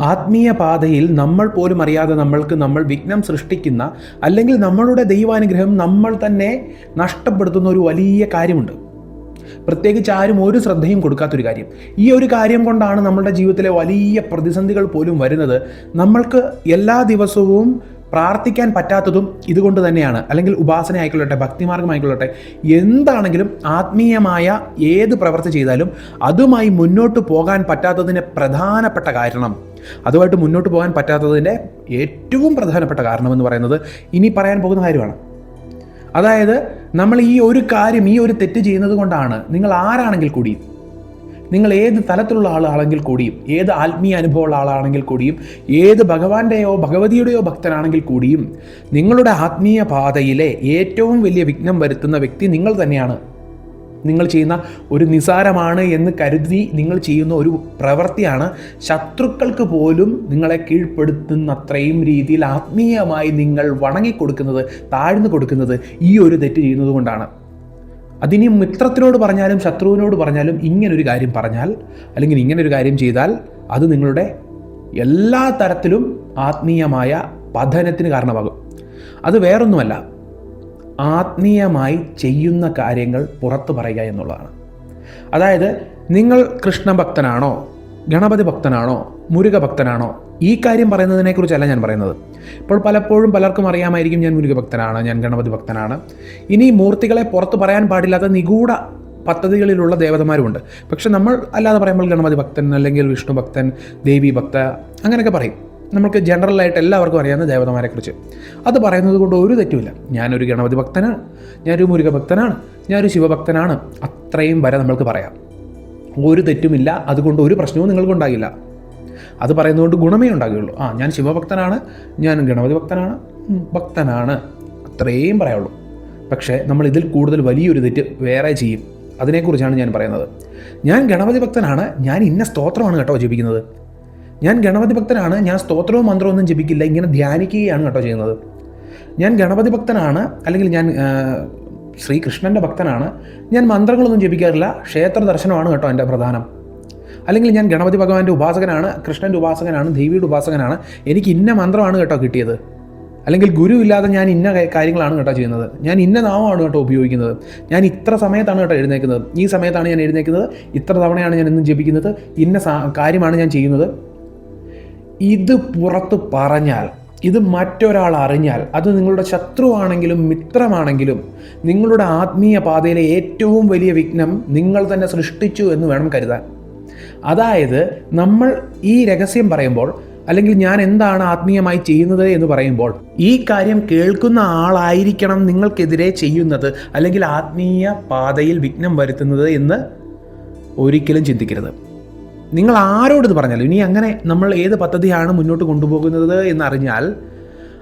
ആത്മീയ പാതയിൽ നമ്മൾ പോലും അറിയാതെ നമ്മൾക്ക് നമ്മൾ വിഘ്നം സൃഷ്ടിക്കുന്ന അല്ലെങ്കിൽ നമ്മളുടെ ദൈവാനുഗ്രഹം നമ്മൾ തന്നെ നഷ്ടപ്പെടുത്തുന്ന ഒരു വലിയ കാര്യമുണ്ട്. പ്രത്യേകിച്ച് ആരും ഒരു ശ്രദ്ധയും കൊടുക്കാത്തൊരു കാര്യം. ഈ ഒരു കാര്യം കൊണ്ടാണ് നമ്മളുടെ ജീവിതത്തിലെ വലിയ പ്രതിസന്ധികൾ പോലും വരുന്നത്. നമ്മൾക്ക് എല്ലാ ദിവസവും പ്രാർത്ഥിക്കാൻ പറ്റാത്തതും ഇതുകൊണ്ട് തന്നെയാണ്. അല്ലെങ്കിൽ ഉപാസന ആയിക്കൊള്ളട്ടെ ഭക്തിമാർഗമായിക്കൊള്ളട്ടെ എന്താണെങ്കിലും ആത്മീയമായ ഏത് പ്രവൃത്തി ചെയ്താലും അതുമായി മുന്നോട്ട് പോകാൻ പറ്റാത്തതിന്റെ പ്രധാനപ്പെട്ട കാരണം. അതുമായിട്ട് മുന്നോട്ട് പോകാൻ പറ്റാത്തതിന്റെ ഏറ്റവും പ്രധാനപ്പെട്ട കാരണമെന്ന് പറയുന്നത് ഇനി പറയാൻ പോകുന്ന കാര്യമാണ്. അതായത് നമ്മൾ ഈ ഒരു കാര്യം ഈ ഒരു തെറ്റ് ചെയ്യുന്നത് കൊണ്ടാണ് നിങ്ങൾ ആരാണെങ്കിൽ കൂടിയും നിങ്ങൾ ഏത് തലത്തിലുള്ള ആളാണെങ്കിൽ കൂടിയും ഏത് ആത്മീയ അനുഭവമുള്ള ആളാണെങ്കിൽ കൂടിയും ഏത് ഭഗവാന്റെയോ ഭഗവതിയുടെയോ ഭക്തനാണെങ്കിൽ കൂടിയും നിങ്ങളുടെ ആത്മീയ പാതയിലെ ഏറ്റവും വലിയ വിഘ്നം വരുത്തുന്ന വ്യക്തി നിങ്ങൾ തന്നെയാണ്. നിങ്ങൾ ചെയ്യുന്ന ഒരു നിസാരമാണ് എന്ന് കരുതി നിങ്ങൾ ചെയ്യുന്ന ഒരു പ്രവൃത്തിയാണ് ശത്രുക്കൾക്ക് പോലും നിങ്ങളെ കീഴ്പ്പെടുത്തുന്ന അത്രയും രീതിയിൽ ആത്മീയമായി നിങ്ങൾ വണങ്ങിക്കൊടുക്കുന്നത് താഴ്ന്നു കൊടുക്കുന്നത് ഈ ഒരു തെറ്റ് ചെയ്യുന്നത് കൊണ്ടാണ്. അതിനി മിത്രത്തിനോട് പറഞ്ഞാലും ശത്രുവിനോട് പറഞ്ഞാലും ഇങ്ങനൊരു കാര്യം പറഞ്ഞാൽ അല്ലെങ്കിൽ ഇങ്ങനൊരു കാര്യം ചെയ്താൽ അത് നിങ്ങളുടെ എല്ലാ തരത്തിലും ആത്മീയമായ പഠനത്തിന് കാരണമാകും. അത് വേറൊന്നുമല്ല ആത്മീയമായി ചെയ്യുന്ന കാര്യങ്ങൾ പുറത്തു പറയുക എന്നുള്ളതാണ്. അതായത് നിങ്ങൾ കൃഷ്ണഭക്തനാണോ ഗണപതി ഭക്തനാണോ മുരുക ഭക്തനാണോ ഈ കാര്യം പറയുന്നതിനെക്കുറിച്ചല്ല ഞാൻ പറയുന്നത്. ഇപ്പോൾ പലപ്പോഴും പലർക്കും അറിയാമായിരിക്കും ഞാൻ മുരുക ഭക്തനാണ് ഞാൻ ഗണപതി ഭക്തനാണ്. ഇനി മൂർത്തികളെ പുറത്ത് പറയാൻ പാടില്ലാത്ത നിഗൂഢ പദ്ധതികളിലുള്ള ദേവതമാരുമുണ്ട്. പക്ഷെ നമ്മൾ അല്ലാതെ പറയുമ്പോൾ ഗണപതി ഭക്തൻ അല്ലെങ്കിൽ വിഷ്ണു ഭക്തൻ ദേവി ഭക്ത അങ്ങനെയൊക്കെ പറയും. നമുക്ക് ജനറലായിട്ട് എല്ലാവർക്കും അറിയാവുന്ന ദേവതമാരെക്കുറിച്ച്. അത് പറയുന്നത് കൊണ്ട് ഒരു തെറ്റുമില്ല. ഞാനൊരു ഗണപതി ഭക്തനാണ് ഞാനൊരു മുരുക ഭക്തനാണ് ഞാനൊരു ശിവഭക്തനാണ്. അത്രയും വരെ നമ്മൾക്ക് പറയാം. ഒരു തെറ്റുമില്ല അതുകൊണ്ട് ഒരു പ്രശ്നവും നിങ്ങൾക്കുണ്ടാകില്ല. അത് പറയുന്നതുകൊണ്ട് ഗുണമേ ഉണ്ടാകുകയുള്ളൂ. ആ ഞാൻ ശിവഭക്തനാണ് ഞാൻ ഗണപതി ഭക്തനാണ് ഭക്തനാണ്. അത്രയും പറയുള്ളൂ പക്ഷേ നമ്മൾ ഇതിൽ കൂടുതൽ വലിയൊരു തെറ്റ് വേറെ ചെയ്യും. അതിനെക്കുറിച്ചാണ് ഞാൻ പറയുന്നത്. ഞാൻ ഗണപതി ഭക്തനാണ് ഞാൻ ഇന്ന സ്തോത്രമാണ് കേട്ടോ ജപിക്കുന്നത്. ഞാൻ ഗണപതി ഭക്തനാണ് ഞാൻ സ്തോത്രവും മന്ത്രവും ഒന്നും ജപിക്കില്ല ഇങ്ങനെ ധ്യാനിക്കുകയാണ് കേട്ടോ ചെയ്യുന്നത്. ഞാൻ ഗണപതി ഭക്തനാണ് അല്ലെങ്കിൽ ഞാൻ ശ്രീകൃഷ്ണന്റെ ഭക്തനാണ് ഞാൻ മന്ത്രങ്ങളൊന്നും ജപിക്കാറില്ല ക്ഷേത്ര ദർശനമാണ് കേട്ടോ എന്റെ പ്രധാനം. അല്ലെങ്കിൽ ഞാൻ ഗണപതി ഭഗവാന്റെ ഉപാസകനാണ് കൃഷ്ണന്റെ ഉപാസകനാണ് ദേവിയുടെ ഉപാസകനാണ് എനിക്ക് ഇന്ന മന്ത്രമാണ് കേട്ടോ കിട്ടിയത്. അല്ലെങ്കിൽ ഗുരു ഇല്ലാതെ ഞാൻ ഇന്ന കാര്യങ്ങളാണ് കേട്ടോ ചെയ്യുന്നത്. ഞാൻ ഇന്ന നാമമാണ് കേട്ടോ ഉപയോഗിക്കുന്നത്. ഞാൻ ഇത്ര സമയത്താണ് കേട്ടോ എഴുന്നേക്കുന്നത് ഈ സമയത്താണ് ഞാൻ എഴുന്നേക്കുന്നത് ഇത്ര തവണയാണ് ഞാൻ ഇന്നും ജപിക്കുന്നത്. ഇന്ന കാര്യമാണ് ഞാൻ ചെയ്യുന്നത്. ഇത് പുറത്ത് പറഞ്ഞാൽ ഇത് മറ്റൊരാൾ അറിഞ്ഞാൽ അത് നിങ്ങളുടെ ശത്രുവാണെങ്കിലും മിത്രമാണെങ്കിലും നിങ്ങളുടെ ആത്മീയ പാതയിലെ ഏറ്റവും വലിയ വിഘ്നം നിങ്ങൾ തന്നെ സൃഷ്ടിച്ചു എന്ന് വേണം കരുതാൻ. അതായത് നമ്മൾ ഈ രഹസ്യം പറയുമ്പോൾ അല്ലെങ്കിൽ ഞാൻ എന്താണ് ആത്മീയമായി ചെയ്യുന്നത് എന്ന് പറയുമ്പോൾ ഈ കാര്യം കേൾക്കുന്ന ആളായിരിക്കണം നിങ്ങൾക്കെതിരെ ചെയ്യുന്നത് അല്ലെങ്കിൽ ആത്മീയ പാതയിൽ വിഘ്നം വരുത്തുന്നത് എന്ന് ഒരിക്കലും ചിന്തിക്കരുത്. നിങ്ങൾ ആരോട് പറഞ്ഞാലും ഇനി അങ്ങനെ നമ്മൾ ഏത് പദ്ധതിയാണ് മുന്നോട്ട് കൊണ്ടുപോകുന്നത് എന്നറിഞ്ഞാൽ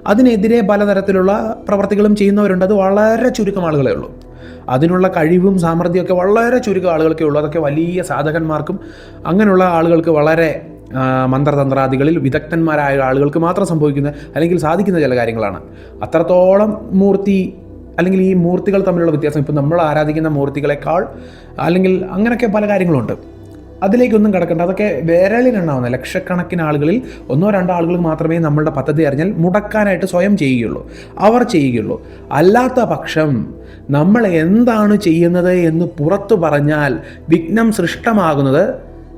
അതിനെതിരെ പലതരത്തിലുള്ള പ്രവർത്തികളും ചെയ്യുന്നവരുണ്ട്. അത് വളരെ ചുരുക്കം ആളുകളേ ഉള്ളൂ. അതിനുള്ള കഴിവും സാമർഥ്യമൊക്കെ വളരെ ചുരുക്കം ആളുകൾക്കേ ഉള്ളൂ. അതൊക്കെ വലിയ സാധകന്മാർക്കും അങ്ങനെയുള്ള ആളുകൾക്ക് വളരെ മന്ത്രതന്ത്രാദികളിൽ വിദഗ്ധന്മാരായ ആളുകൾക്ക് മാത്രം സംഭവിക്കുന്ന അല്ലെങ്കിൽ സാധിക്കുന്ന ചില കാര്യങ്ങളാണ്. അത്രത്തോളം മൂർത്തി അല്ലെങ്കിൽ ഈ മൂർത്തികൾ തമ്മിലുള്ള വ്യത്യാസം. ഇപ്പം നമ്മൾ ആരാധിക്കുന്ന മൂർത്തികളെക്കാൾ അല്ലെങ്കിൽ അങ്ങനെയൊക്കെ പല കാര്യങ്ങളുണ്ട്. അതിലേക്കൊന്നും കിടക്കേണ്ട. അതൊക്കെ വിരലിനെണ്ണാവുന്ന ലക്ഷക്കണക്കിന് ആളുകളിൽ ഒന്നോ രണ്ടോ ആളുകൾ മാത്രമേ നമ്മളുടെ പദ്ധതി അറിഞ്ഞാൽ മുടക്കാനായിട്ട് സ്വയം ചെയ്യുകയുള്ളൂ. അവർ ചെയ്യുകയുള്ളൂ. അല്ലാത്ത പക്ഷം നമ്മൾ എന്താണ് ചെയ്യുന്നത് എന്ന് പുറത്തു പറഞ്ഞാൽ വിഘ്നം സൃഷ്ടമാകുന്നത്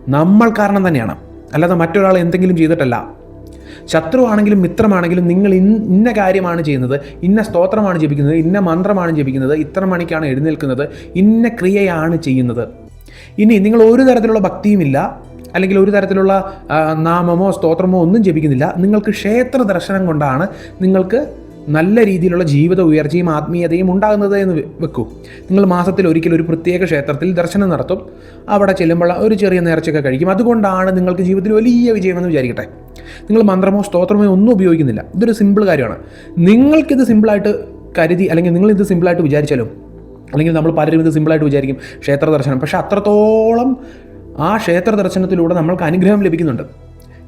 നമ്മൾ കാരണം തന്നെയാണ്. അല്ലാതെ മറ്റൊരാൾ എന്തെങ്കിലും ചെയ്തിട്ടല്ല. ശത്രുവാണെങ്കിലും മിത്രമാണെങ്കിലും നിങ്ങൾ ഇന്ന കാര്യമാണ് ചെയ്യുന്നത് ഇന്ന സ്തോത്രമാണ് ജപിക്കുന്നത് ഇന്ന മന്ത്രമാണ് ജപിക്കുന്നത് ഇത്ര മണിക്കാണ് എഴുന്നേൽക്കുന്നത് ഇന്ന ക്രിയയാണ് ചെയ്യുന്നത്. ഇനി നിങ്ങൾ ഒരു തരത്തിലുള്ള ഭക്തിയുമില്ല അല്ലെങ്കിൽ ഒരു തരത്തിലുള്ള നാമമോ സ്തോത്രമോ ഒന്നും ജപിക്കുന്നില്ല. നിങ്ങൾക്ക് ക്ഷേത്ര ദർശനം കൊണ്ടാണ് നിങ്ങൾക്ക് നല്ല രീതിയിലുള്ള ജീവിത ഉയർച്ചയും ആത്മീയതയും ഉണ്ടാകുന്നത് എന്ന് വെക്കൂ. നിങ്ങൾ മാസത്തിൽ ഒരിക്കൽ ഒരു പ്രത്യേക ക്ഷേത്രത്തിൽ ദർശനം നടത്തും. അവിടെ ചെല്ലുമ്പോൾ ഒരു ചെറിയ നേർച്ചയൊക്കെ കഴിക്കും. അതുകൊണ്ടാണ് നിങ്ങൾക്ക് ജീവിതത്തിൽ വലിയ വിജയമെന്ന് വിചാരിക്കട്ടെ. നിങ്ങൾ മന്ത്രമോ സ്തോത്രമോ ഒന്നും ഉപയോഗിക്കുന്നില്ല. ഇതൊരു സിമ്പിൾ കാര്യമാണ്. നിങ്ങൾക്കിത് സിമ്പിളായിട്ട് കരുതി അല്ലെങ്കിൽ നിങ്ങൾ ഇത് സിമ്പിളായിട്ട് വിചാരിച്ചാലും അല്ലെങ്കിൽ നമ്മൾ പലരും ഇത് സിമ്പിളായിട്ട് വിചാരിക്കും ക്ഷേത്ര ദർശനം. പക്ഷേ അത്രത്തോളം ആ ക്ഷേത്ര ദർശനത്തിലൂടെ നമ്മൾക്ക് അനുഗ്രഹം ലഭിക്കുന്നുണ്ട്.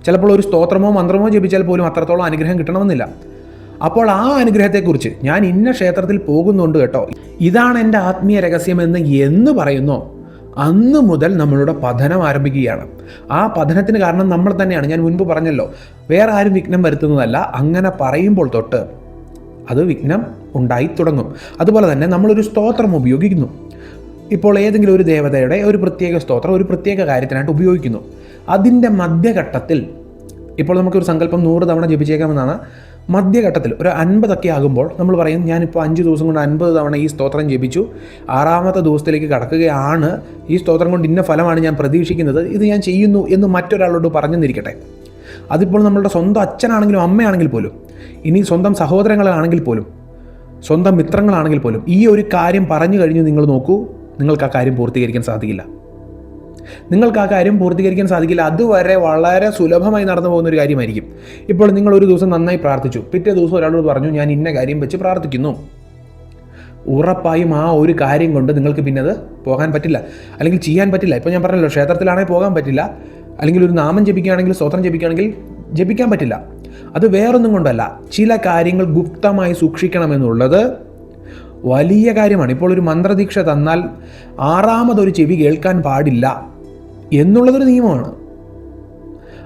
ചിലപ്പോൾ ഒരു സ്തോത്രമോ മന്ത്രമോ ജപിച്ചാൽ പോലും അത്രത്തോളം അനുഗ്രഹം കിട്ടണമെന്നില്ല. അപ്പോൾ ആ അനുഗ്രഹത്തെക്കുറിച്ച് ഞാൻ ഇന്ന ക്ഷേത്രത്തിൽ പോകുന്നുണ്ട് കേട്ടോ. ഇതാണ് എന്റെ ആത്മീയ രഹസ്യമെന്ന് എന്ന് പറയുന്നോ. അന്ന് മുതൽ നമ്മളുടെ പഠനം ആരംഭിക്കുകയാണ്. ആ പഠനത്തിന് കാരണം നമ്മൾ തന്നെയാണ്. ഞാൻ മുൻപ് പറഞ്ഞല്ലോ വേറെ ആരും വിഘ്നം വരുത്തുന്നതല്ല. അങ്ങനെ പറയുമ്പോൾ തൊട്ട് അത് വിഘ്നം ഉണ്ടായി തുടങ്ങും. അതുപോലെ തന്നെ നമ്മളൊരു സ്തോത്രം ഉപയോഗിക്കുന്നു. ഇപ്പോൾ ഏതെങ്കിലും ഒരു ദേവതയുടെ ഒരു പ്രത്യേക സ്തോത്രം ഒരു പ്രത്യേക കാര്യത്തിനായിട്ട് ഉപയോഗിക്കുന്നു. അതിന്റെ മധ്യഘട്ടത്തിൽ ഇപ്പോൾ നമുക്കൊരു സങ്കല്പം നൂറ് തവണ ജപിച്ചേക്കാമെന്നാണ്. മധ്യഘട്ടത്തിൽ ഒരു അൻപതൊക്കെ ആകുമ്പോൾ നമ്മൾ പറയും ഞാനിപ്പോൾ അഞ്ച് ദിവസം കൊണ്ട് അൻപത് തവണ ഈ സ്തോത്രം ജപിച്ചു. ആറാമത്തെ ദിവസത്തിലേക്ക് കടക്കുകയാണ്. ഈ സ്തോത്രം കൊണ്ട് ഇന്ന ഫലമാണ് ഞാൻ പ്രതീക്ഷിക്കുന്നത്. ഇത് ഞാൻ ചെയ്യുന്നു എന്ന് മറ്റൊരാളോട് പറഞ്ഞെന്നിരിക്കട്ടെ അതിപ്പോൾ നമ്മളുടെ സ്വന്തം അച്ഛനാണെങ്കിലും അമ്മയാണെങ്കിൽ പോലും ഇനി സ്വന്തം സഹോദരങ്ങളാണെങ്കിൽ പോലും സ്വന്തം മിത്രങ്ങളാണെങ്കിൽ പോലും ഈ ഒരു കാര്യം പറഞ്ഞു കഴിഞ്ഞ് നിങ്ങൾ നോക്കൂ നിങ്ങൾക്ക് ആ കാര്യം പൂർത്തീകരിക്കാൻ സാധിക്കില്ല. നിങ്ങൾക്ക് ആ കാര്യം പൂർത്തീകരിക്കാൻ സാധിക്കില്ല. അതുവരെ വളരെ സുലഭമായി നടന്നു പോകുന്ന ഒരു കാര്യമായിരിക്കും. ഇപ്പോൾ നിങ്ങൾ ഒരു ദിവസം നന്നായി പ്രാർത്ഥിച്ചു. പിറ്റേ ദിവസം ഒരാളോട് പറഞ്ഞു ഞാൻ ഇന്ന കാര്യം വെച്ച് പ്രാർത്ഥിക്കുന്നു. ഉറപ്പായും ആ ഒരു കാര്യം കൊണ്ട് നിങ്ങൾക്ക് പിന്നെ അത് പോകാൻ പറ്റില്ല. അല്ലെങ്കിൽ ചെയ്യാൻ പറ്റില്ല. ഇപ്പോൾ ഞാൻ പറഞ്ഞല്ലോ ക്ഷേത്രത്തിലാണെങ്കിൽ പോകാൻ പറ്റില്ല. അല്ലെങ്കിൽ ഒരു നാമം ജപിക്കുകയാണെങ്കിൽ സ്വത്രം ജപിക്കുകയാണെങ്കിൽ ജപിക്കാൻ പറ്റില്ല. അത് വേറൊന്നും കൊണ്ടല്ല. ചില കാര്യങ്ങൾ ഗുപ്തമായി സൂക്ഷിക്കണമെന്നുള്ളത് വലിയ കാര്യമാണ്. ഇപ്പോൾ ഒരു മന്ത്രദീക്ഷ തന്നാൽ ആറാമതൊരു ചെവി കേൾക്കാൻ പാടില്ല എന്നുള്ളതൊരു നിയമമാണ്.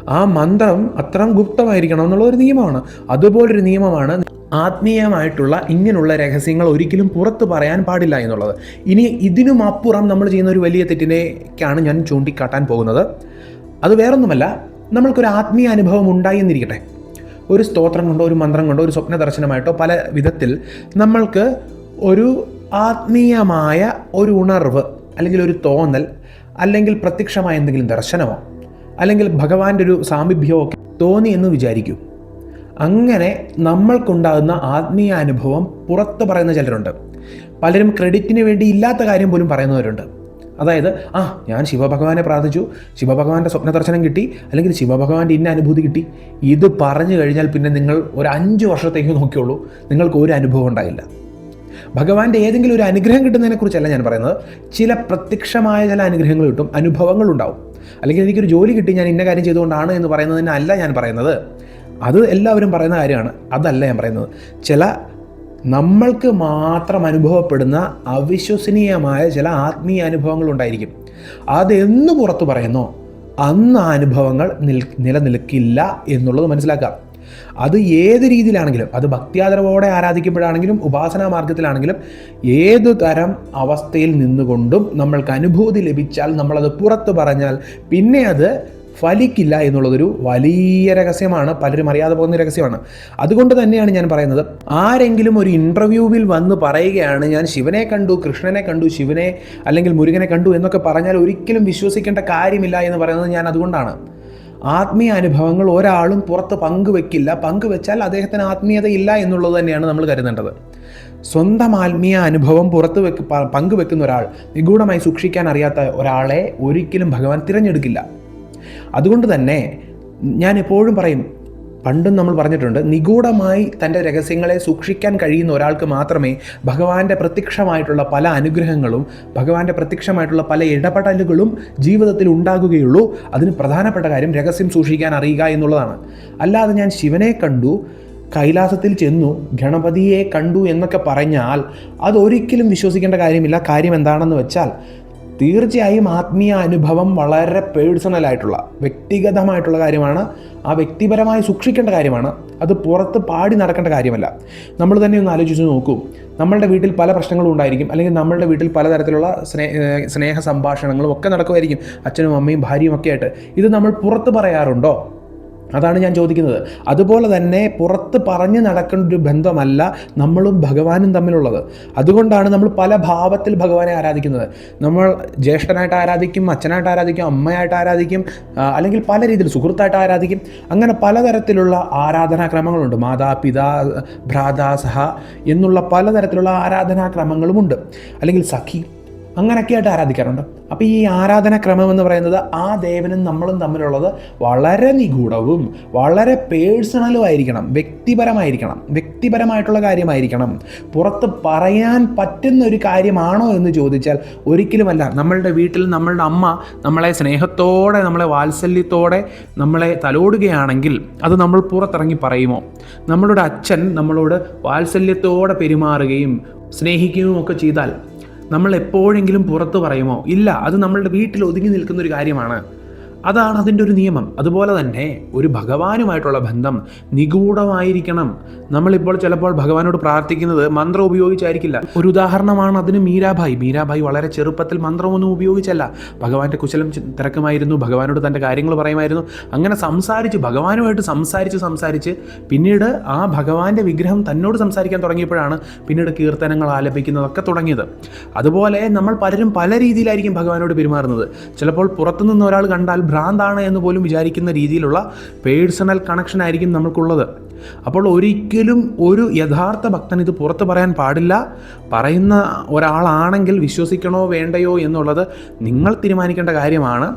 ആ മന്ത്രം അത്രയും ഗുപ്തമായിരിക്കണം എന്നുള്ളൊരു നിയമമാണ്. അതുപോലൊരു നിയമമാണ് ആത്മീയമായിട്ടുള്ള ഇങ്ങനെയുള്ള രഹസ്യങ്ങൾ ഒരിക്കലും പുറത്ത് പറയാൻ പാടില്ല എന്നുള്ളത്. ഇനി ഇതിനും അപ്പുറം നമ്മൾ ചെയ്യുന്ന ഒരു വലിയ തെറ്റിനേക്കാണ് ഞാൻ ചൂണ്ടിക്കാട്ടാൻ പോകുന്നത്. അത് വേറൊന്നുമല്ല. നമ്മൾക്കൊരു ആത്മീയ അനുഭവം ഉണ്ടായി എന്നിരിക്കട്ടെ. ഒരു സ്തോത്രം കൊണ്ടോ ഒരു മന്ത്രം കൊണ്ടോ ഒരു സ്വപ്ന ദർശനമായിട്ടോ പല വിധത്തിൽ നമ്മൾക്ക് ഒരു ആത്മീയമായ ഒരു ഉണർവ് അല്ലെങ്കിൽ ഒരു തോന്നൽ അല്ലെങ്കിൽ പ്രത്യക്ഷമായ എന്തെങ്കിലും ദർശനമോ അല്ലെങ്കിൽ ഭഗവാന്റെ ഒരു സാമീപ്യമോ ഒക്കെ തോന്നി എന്ന് വിചാരിക്കൂ. അങ്ങനെ നമ്മൾക്കുണ്ടാകുന്ന ആത്മീയ അനുഭവം പുറത്ത് പറയുന്ന ചിലരുണ്ട്. പലരും ക്രെഡിറ്റിന് വേണ്ടി ഇല്ലാത്ത കാര്യം പോലും പറയുന്നവരുണ്ട്. അതായത് ആ ഞാൻ ശിവഭഗവാനെ പ്രാർത്ഥിച്ചു. ശിവഭഗവാന്റെ സ്വപ്ന ദർശനം കിട്ടി. അല്ലെങ്കിൽ ശിവഭഗവാന്റെ ഇന്ന അനുഭൂതി കിട്ടി. ഇത് പറഞ്ഞു കഴിഞ്ഞാൽ പിന്നെ നിങ്ങൾ ഒരു അഞ്ച് വർഷത്തേക്ക് നോക്കിയുള്ളൂ. നിങ്ങൾക്ക് ഒരു അനുഭവം ഉണ്ടായില്ല. ഭഗവാന്റെ ഏതെങ്കിലും ഒരു അനുഗ്രഹം കിട്ടുന്നതിനെക്കുറിച്ചല്ല ഞാൻ പറയുന്നത്. ചില പ്രത്യക്ഷമായ ചില അനുഗ്രഹങ്ങൾ കിട്ടും. അനുഭവങ്ങൾ ഉണ്ടാവും. അല്ലെങ്കിൽ എനിക്കൊരു ജോലി കിട്ടി ഞാൻ ഇന്ന കാര്യം ചെയ്തുകൊണ്ടാണ് എന്ന് പറയുന്നതിനല്ല ഞാൻ പറയുന്നത്. അത് എല്ലാവരും പറയുന്ന കാര്യമാണ്. അതല്ല ഞാൻ പറയുന്നത്. ചില നമ്മൾക്ക് മാത്രം അനുഭവപ്പെടുന്ന അവിശ്വസനീയമായ ചില ആത്മീയ അനുഭവങ്ങൾ ഉണ്ടായിരിക്കും. അതെന്ന് പുറത്തു പറയുന്നോ അന്ന് ആ അനുഭവങ്ങൾ നിൽ നിലനിൽക്കില്ല എന്നുള്ളത് മനസ്സിലാക്കാം അത് ഏത് രീതിയിലാണെങ്കിലും അത് ഭക്തിയാദരവോടെ ആരാധിക്കുമ്പോഴാണെങ്കിലും ഉപാസനാ മാർഗത്തിലാണെങ്കിലും ഏത് തരം അവസ്ഥയിൽ നിന്നുകൊണ്ടും നമ്മൾക്ക് അനുഭൂതി ലഭിച്ചാൽ നമ്മളത് പുറത്തു പറഞ്ഞാൽ പിന്നെ അത് ഫലിക്കില്ല എന്നുള്ളതൊരു വലിയ രഹസ്യമാണ് പലരും അറിയാതെ പോകുന്ന രഹസ്യമാണ്. അതുകൊണ്ട് തന്നെയാണ് ഞാൻ പറയുന്നത് ആരെങ്കിലും ഒരു ഇന്റർവ്യൂവിൽ വന്ന് പറയുകയാണ് ഞാൻ ശിവനെ കണ്ടു കൃഷ്ണനെ കണ്ടു ശിവനെ അല്ലെങ്കിൽ മുരുകനെ കണ്ടു എന്നൊക്കെ പറഞ്ഞാൽ ഒരിക്കലും വിശ്വസിക്കേണ്ട കാര്യമില്ല എന്ന് പറയുന്നത് ഞാൻ അതുകൊണ്ടാണ്. ആത്മീയ അനുഭവങ്ങൾ ഒരാളും പുറത്ത് പങ്കുവെക്കില്ല. പങ്കുവെച്ചാൽ അദ്ദേഹത്തിന് ആത്മീയത ഇല്ല എന്നുള്ളത് തന്നെയാണ് നമ്മൾ കരുതേണ്ടത്. സ്വന്തം ആത്മീയ അനുഭവം പുറത്ത് വെക്ക് പങ്കുവെക്കുന്ന ഒരാൾ നിഗൂഢമായി സൂക്ഷിക്കാൻ അറിയാത്ത ഒരാളെ ഒരിക്കലും ഭഗവാൻ തിരഞ്ഞെടുക്കില്ല. അതുകൊണ്ട് തന്നെ ഞാൻ എപ്പോഴും പറയും പണ്ടും നമ്മൾ പറഞ്ഞിട്ടുണ്ട് നിഗൂഢമായി തന്റെ രഹസ്യങ്ങളെ സൂക്ഷിക്കാൻ കഴിയുന്ന ഒരാൾക്ക് മാത്രമേ ഭഗവാന്റെ പ്രത്യക്ഷമായിട്ടുള്ള പല അനുഗ്രഹങ്ങളും ഭഗവാന്റെ പ്രത്യക്ഷമായിട്ടുള്ള പല ഇടപെടലുകളും ജീവിതത്തിൽ ഉണ്ടാകുകയുള്ളൂ. അതിന് പ്രധാനപ്പെട്ട കാര്യം രഹസ്യം സൂക്ഷിക്കാൻ അറിയുക എന്നുള്ളതാണ്. അല്ലാതെ ഞാൻ ശിവനെ കണ്ടു കൈലാസത്തിൽ ചെന്നു ഗണപതിയെ കണ്ടു എന്നൊക്കെ പറഞ്ഞാൽ അതൊരിക്കലും വിശ്വസിക്കേണ്ട കാര്യമില്ല. കാര്യം എന്താണെന്ന് വെച്ചാൽ തീർച്ചയായും ആത്മീയ അനുഭവം വളരെ പേഴ്സണൽ ആയിട്ടുള്ള വ്യക്തിഗതമായിട്ടുള്ള കാര്യമാണ്. ആ വ്യക്തിപരമായി സൂക്ഷിക്കേണ്ട കാര്യമാണ്. അത് പുറത്ത് പാടി നടക്കേണ്ട കാര്യമല്ല. നമ്മൾ തന്നെ ഒന്ന് ആലോചിച്ച് നോക്കൂ. നമ്മളുടെ വീട്ടിൽ പല പ്രശ്നങ്ങളും ഉണ്ടായിരിക്കും. അല്ലെങ്കിൽ നമ്മളുടെ വീട്ടിൽ പലതരത്തിലുള്ള സ്നേഹ സ്നേഹ സംഭാഷണങ്ങളും ഒക്കെ നടക്കുമായിരിക്കും. അച്ഛനും അമ്മയും ഭാര്യയും ഒക്കെ ആയിട്ട്. ഇത് നമ്മൾ പുറത്ത് പറയാറുണ്ടോ? അതാണ് ഞാൻ ചോദിക്കുന്നത്. അതുപോലെ തന്നെ പുറത്ത് പറഞ്ഞു നടക്കേണ്ട ഒരു ബന്ധമല്ല നമ്മളും ഭഗവാനും തമ്മിലുള്ളത്. അതുകൊണ്ടാണ് നമ്മൾ പല ഭാവത്തിൽ ഭഗവാനെ ആരാധിക്കുന്നത്. നമ്മൾ ജ്യേഷ്ഠനായിട്ട് ആരാധിക്കും അച്ഛനായിട്ട് ആരാധിക്കും അമ്മയായിട്ട് ആരാധിക്കും അല്ലെങ്കിൽ പല രീതിയിൽ സുഹൃത്തായിട്ട് ആരാധിക്കും. അങ്ങനെ പലതരത്തിലുള്ള ആരാധനാക്രമങ്ങളുണ്ട്. മാതാ പിതാ ഭ്രാതാ സഹ എന്നുള്ള പലതരത്തിലുള്ള ആരാധനാക്രമങ്ങളുമുണ്ട്. അല്ലെങ്കിൽ സഖി അങ്ങനെയൊക്കെ ആയിട്ട് ആരാധിക്കാറുണ്ട്. അപ്പോൾ ഈ ആരാധന ക്രമം എന്ന് പറയുന്നത് ആ ദേവനും നമ്മളും തമ്മിലുള്ളത് വളരെ നിഗൂഢവും വളരെ പേഴ്സണലും ആയിരിക്കണം. വ്യക്തിപരമായിരിക്കണം. വ്യക്തിപരമായിട്ടുള്ള കാര്യമായിരിക്കണം. പുറത്ത് പറയാൻ പറ്റുന്ന ഒരു കാര്യമാണോ എന്ന് ചോദിച്ചാൽ ഒരിക്കലുമല്ല. നമ്മളുടെ വീട്ടിൽ നമ്മളുടെ അമ്മ നമ്മളെ സ്നേഹത്തോടെ നമ്മളെ വാത്സല്യത്തോടെ നമ്മളെ തലോടുകയാണെങ്കിൽ അത് നമ്മൾ പുറത്തിറങ്ങി പറയുമോ? നമ്മളുടെ അച്ഛൻ നമ്മളോട് വാത്സല്യത്തോടെ പെരുമാറുകയും സ്നേഹിക്കുകയും ഒക്കെ ചെയ്താൽ നമ്മൾ എപ്പോഴെങ്കിലും പുറത്ത് പറയുമോ? ഇല്ല അത് നമ്മളുടെ വീട്ടിൽ ഒതുങ്ങി നിൽക്കുന്ന ഒരു കാര്യമാണ്. അതാണ് അതിന്റെ ഒരു നിയമം. അതുപോലെ തന്നെ ഒരു ഭഗവാനുമായിട്ടുള്ള ബന്ധം നിഗൂഢമായിരിക്കണം. നമ്മളിപ്പോൾ ചിലപ്പോൾ ഭഗവാനോട് പ്രാർത്ഥിക്കുന്നത് മന്ത്രം ഉപയോഗിച്ചായിരിക്കില്ല. ഒരു ഉദാഹരണമാണ് അതിന് മീരാഭായി. മീരാഭായി വളരെ ചെറുപ്പത്തിൽ മന്ത്രമൊന്നും ഉപയോഗിച്ചല്ല. ഭഗവാന്റെ കുശലം തിരക്കുമായിരുന്നു. ഭഗവാനോട് തന്റെ കാര്യങ്ങൾ പറയുമായിരുന്നു. അങ്ങനെ സംസാരിച്ച് ഭഗവാനുമായിട്ട് സംസാരിച്ച് സംസാരിച്ച് പിന്നീട് ആ ഭഗവാന്റെ വിഗ്രഹം തന്നോട് സംസാരിക്കാൻ തുടങ്ങിയപ്പോഴാണ് പിന്നീട് കീർത്തനങ്ങൾ ആലപിക്കുന്നതൊക്കെ തുടങ്ങിയത്. അതുപോലെ നമ്മൾ പലരും പല രീതിയിലായിരിക്കും ഭഗവാനോട് പെരുമാറുന്നത്. ചിലപ്പോൾ പുറത്തുനിന്ന് ഒരാൾ കണ്ടാൽ ഭ്രാന്താണ് എന്ന് പോലും വിചാരിക്കുന്ന രീതിയിലുള്ള പേഴ്സണൽ കണക്ഷൻ ആയിരിക്കും നമുക്കുള്ളത് അപ്പോൾ ഒരിക്കലും ഒരു യഥാർത്ഥ ഭക്തൻ ഇത് പുറത്ത് പറയാൻ പാടില്ല. പറയുന്ന ഒരാളാണെങ്കിൽ വിശ്വസിക്കണോ വേണ്ടയോ എന്നുള്ളത് നിങ്ങൾ തീരുമാനിക്കേണ്ട കാര്യമാണ്.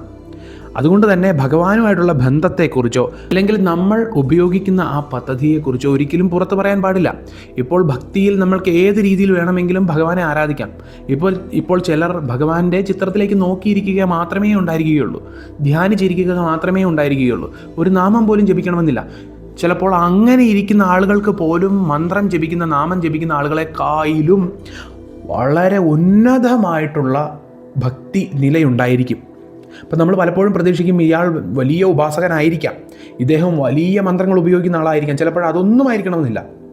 അതുകൊണ്ട് തന്നെ ഭഗവാനുമായിട്ടുള്ള ബന്ധത്തെക്കുറിച്ചോ അല്ലെങ്കിൽ നമ്മൾ ഉപയോഗിക്കുന്ന ആ പദ്ധതിയെക്കുറിച്ചോ ഒരിക്കലും പുറത്ത് പറയാൻ പാടില്ല. ഇപ്പോൾ ഭക്തിയിൽ നമ്മൾക്ക് ഏത് രീതിയിൽ വേണമെങ്കിലും ഭഗവാനെ ആരാധിക്കാം. ഇപ്പോൾ ഇപ്പോൾ ചിലർ ഭഗവാന്റെ ചിത്രത്തിലേക്ക് നോക്കിയിരിക്കുക മാത്രമേ ഉണ്ടായിരിക്കുകയുള്ളൂ. ധ്യാനിച്ചിരിക്കുക മാത്രമേ ഉണ്ടായിരിക്കുകയുള്ളൂ. ഒരു നാമം പോലും ജപിക്കണമെന്നില്ല. ചിലപ്പോൾ അങ്ങനെ ഇരിക്കുന്ന ആളുകൾക്ക് പോലും മന്ത്രം ജപിക്കുന്ന നാമം ജപിക്കുന്ന ആളുകളെക്കായിലും വളരെ ഉന്നതമായിട്ടുള്ള ഭക്തി നിലയുണ്ടായിരിക്കും. അപ്പം നമ്മൾ പലപ്പോഴും പ്രതീക്ഷിക്കും ഇയാൾ വലിയ ഉപാസകനായിരിക്കാം. ഇദ്ദേഹം വലിയ മന്ത്രങ്ങൾ ഉപയോഗിക്കുന്ന ആളായിരിക്കാം. ചിലപ്പോൾ അതൊന്നും ആയിരിക്കണമെന്നില്ല.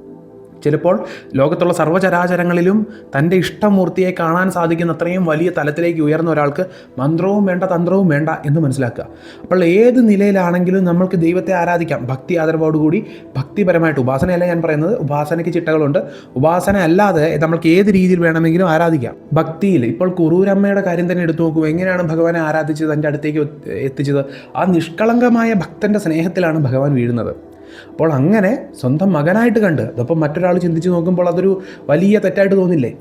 ചിലപ്പോൾ ലോകത്തുള്ള സർവചരാചരങ്ങളിലും തന്റെ ഇഷ്ടമൂർത്തിയെ കാണാൻ സാധിക്കുന്ന അത്രയും വലിയ തലത്തിലേക്ക് ഉയർന്ന ഒരാൾക്ക് മന്ത്രവും വേണ്ട തന്ത്രവും വേണ്ട എന്ന് മനസ്സിലാക്കുക. അപ്പോൾ ഏത് നിലയിലാണെങ്കിലും നമ്മൾക്ക് ദൈവത്തെ ആരാധിക്കാം. ഭക്തി ആദരവോടുകൂടി ഭക്തിപരമായിട്ട് ഉപാസനയല്ല ഞാൻ പറയുന്നത്. ഉപാസനയ്ക്ക് ചിട്ടകളുണ്ട്. ഉപാസന അല്ലാതെ നമ്മൾക്ക് ഏത് രീതിയിൽ വേണമെങ്കിലും ആരാധിക്കാം. ഭക്തിയിൽ ഇപ്പോൾ കുറൂരമ്മയുടെ കാര്യം തന്നെ എടുത്തു നോക്കൂ. എങ്ങനെയാണ് ഭഗവാനെ ആരാധിച്ചത്? തന്റെ അടുത്തേക്ക് എത്തിച്ചത്? ആ നിഷ്കളങ്കമായ ഭക്തന്റെ സ്നേഹത്തിലാണ് ഭഗവാൻ വീഴുന്നത്. അപ്പോൾ അങ്ങനെ സ്വന്തം മകനായിട്ട് കണ്ട് അതപ്പം മറ്റൊരാൾ ചിന്തിച്ച് നോക്കുമ്പോൾ അതൊരു വലിയ തെറ്റായിട്ട് തോന്നില്ലേ?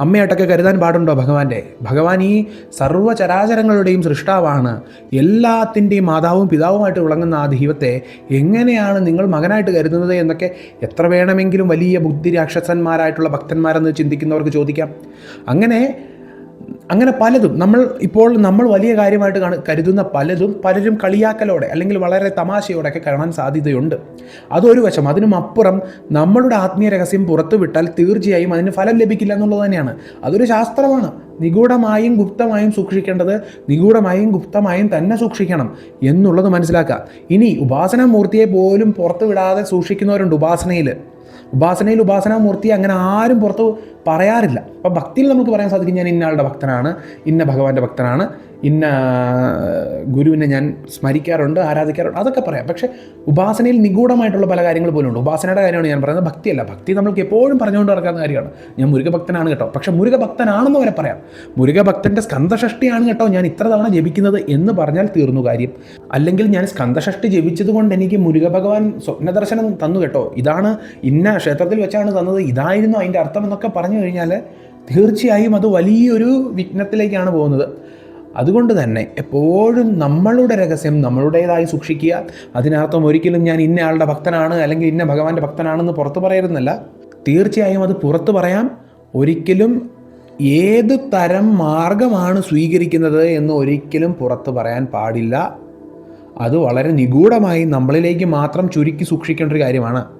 അമ്മയായിട്ടൊക്കെ കരുതാൻ പാടുണ്ടോ ഭഗവാന്റെ? ഭഗവാൻ ഈ സർവചരാചരങ്ങളുടെയും സൃഷ്ടാവാണ്. എല്ലാത്തിന്റെയും മാതാവും പിതാവുമായിട്ട് വിളങ്ങുന്ന ആ ദൈവത്തെ എങ്ങനെയാണ് നിങ്ങൾ മകനായിട്ട് കരുതുന്നത് എന്നൊക്കെ എത്ര വേണമെങ്കിലും വലിയ ബുദ്ധി രാക്ഷസന്മാരായിട്ടുള്ള ഭക്തന്മാരെന്ന് ചിന്തിക്കുന്നവർക്ക് ചോദിക്കാം. അങ്ങനെ അങ്ങനെ പലതും. നമ്മൾ ഇപ്പോൾ നമ്മൾ വലിയ കാര്യമായിട്ട് കരുതുന്ന പലതും പലരും കളിയാക്കലോടെ അല്ലെങ്കിൽ വളരെ തമാശയോടെ ഒക്കെ കാണാൻ സാധ്യതയുണ്ട്. അതൊരു വശം. അതിനും അപ്പുറം നമ്മളുടെ ആത്മീയ രഹസ്യം പുറത്തുവിട്ടാൽ തീർച്ചയായും അതിന് ഫലം ലഭിക്കില്ല എന്നുള്ളത് തന്നെയാണ്. അതൊരു ശാസ്ത്രമാണ്. നിഗൂഢമായും ഗുപ്തമായും സൂക്ഷിക്കേണ്ടത് നിഗൂഢമായും ഗുപ്തമായും തന്നെ സൂക്ഷിക്കണം എന്നുള്ളത് മനസ്സിലാക്കുക. ഇനി ഉപാസനാമൂർത്തിയെ പോലും പുറത്തുവിടാതെ സൂക്ഷിക്കുന്നവരുണ്ട് ഉപാസനയിൽ ഉപാസനയിൽ ഉപാസനാമൂർത്തി അങ്ങനെ ആരും പുറത്ത് പറയാറില്ല. അപ്പം ഭക്തിയിൽ നമുക്ക് പറയാൻ സാധിക്കും ഞാൻ ഇന്ന ആളുടെ ഭക്തനാണ് ഇന്ന ഭഗവാന്റെ ഭക്തനാണ്. ഇന്ന ഗുരുവിനെ ഞാൻ സ്മരിക്കാറുണ്ട് ആരാധിക്കാറുണ്ട് അതൊക്കെ പറയാം. പക്ഷേ ഉപാസനയിൽ നിഗൂഢമായിട്ടുള്ള പല കാര്യങ്ങൾ പോലും ഉണ്ട്. ഉപാസനയുടെ കാര്യമാണ് ഞാൻ പറയുന്നത്. ഭക്തിയല്ല. ഭക്തി നമ്മൾക്ക് എപ്പോഴും പറഞ്ഞുകൊണ്ട് നടക്കുന്ന കാര്യമാണ്. ഞാൻ മുരുകഭക്തനാണ് കേട്ടോ. പക്ഷേ മുരുകഭക്തനാണെന്ന് വരെ പറയാം. മുരുകഭക്തന്റെ സ്കന്ധഷഷ്ടിയാണ് കേട്ടോ ഞാൻ ഇത്ര തവണ ജപിക്കുന്നത് എന്ന് പറഞ്ഞാൽ തീർന്നു കാര്യം. അല്ലെങ്കിൽ ഞാൻ സ്കന്ധഷഷ്ടി ജപിച്ചതുകൊണ്ട് എനിക്ക് മുരുകഭഗവാൻ സ്വപ്നദർശനം തന്നു കേട്ടോ. ഇതാണ് ഇന്ന ക്ഷേത്രത്തിൽ വെച്ചാണ് തന്നത്. ഇതായിരുന്നു അതിന്റെ അർത്ഥം എന്നൊക്കെ പറഞ്ഞു കഴിഞ്ഞാൽ തീർച്ചയായും അത് വലിയൊരു വിഘ്നത്തിലേക്കാണ് പോകുന്നത്. അതുകൊണ്ട് തന്നെ എപ്പോഴും നമ്മളുടെ രഹസ്യം നമ്മളുടേതായി സൂക്ഷിക്കുക. അതിനർത്ഥം ഒരിക്കലും ഞാൻ ഇന്ന ആളുടെ ഭക്തനാണ് അല്ലെങ്കിൽ ഇന്ന ഭഗവാന്റെ ഭക്തനാണെന്ന് പുറത്ത് പറയരുന്നല്ല തീർച്ചയായും അത് പുറത്തു പറയാം. ഒരിക്കലും ഏത് തരം മാർഗമാണ് സ്വീകരിക്കുന്നത് എന്ന് ഒരിക്കലും പുറത്തു പറയാൻ പാടില്ല. അത് വളരെ നിഗൂഢമായി നമ്മളിലേക്ക് മാത്രം ചുരുക്കി സൂക്ഷിക്കേണ്ട ഒരു കാര്യമാണ്.